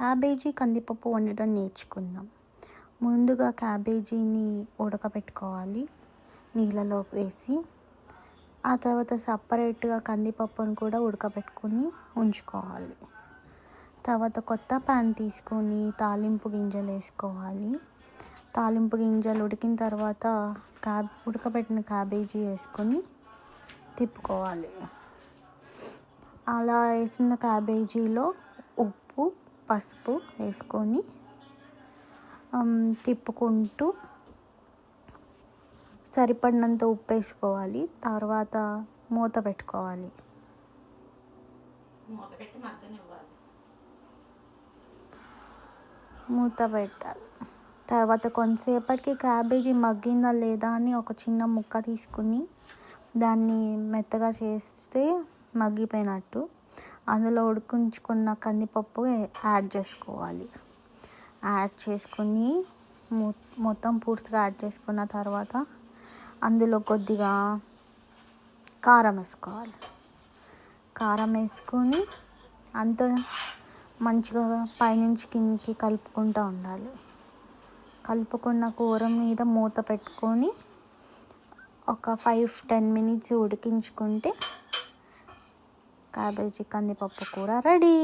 Cabbage కందిపప్పు వండడం నేర్చుకుందాం. ముందుగా క్యాబేజీని ఉడకబెట్టుకోవాలి. నీళ్ళలో వేసి ఆ తర్వాత సపరేట్గా కందిపప్పును కూడా ఉడకబెట్టుకొని ఉంచుకోవాలి. తర్వాత కొత్త ప్యాన్ తీసుకొని తాలింపు గింజలు వేసుకోవాలి. తాలింపు గింజలు ఉడికిన తర్వాత క్యాబ్ ఉడకబెట్టిన క్యాబేజీ వేసుకొని తిప్పుకోవాలి. అలా వేసిన క్యాబేజీలో ఉప్పు పసుపు వేసుకొని తిప్పుకుంటూ సరిపడినంత ఉప్పు వేసుకోవాలి. తర్వాత మూత పెట్టుకోవాలి. మూత పెట్టాలి. తర్వాత కొంతసేపటికి క్యాబేజీ మగ్గిందా లేదా అని ఒక చిన్న ముక్క తీసుకుని దాన్ని మెత్తగా చేస్తే మగ్గిపోయినట్టు. అందులో ఉడికించుకున్న కందిపప్పు యాడ్ చేసుకోవాలి. యాడ్ చేసుకుని మొత్తం పూర్తిగా యాడ్ చేసుకున్న తర్వాత అందులో కొద్దిగా కారం వేసుకోవాలి. కారం వేసుకొని అంత మంచిగా పైనుంచి కిందికి కలుపుకుంటూ ఉండాలి. కలుపుకున్న కూర మీద మూత పెట్టుకొని ఒక ఫైవ్ టెన్ మినిట్స్ ఉడికించుకుంటే క్యాబేజీ కందిపప్పు కూర రెడీ.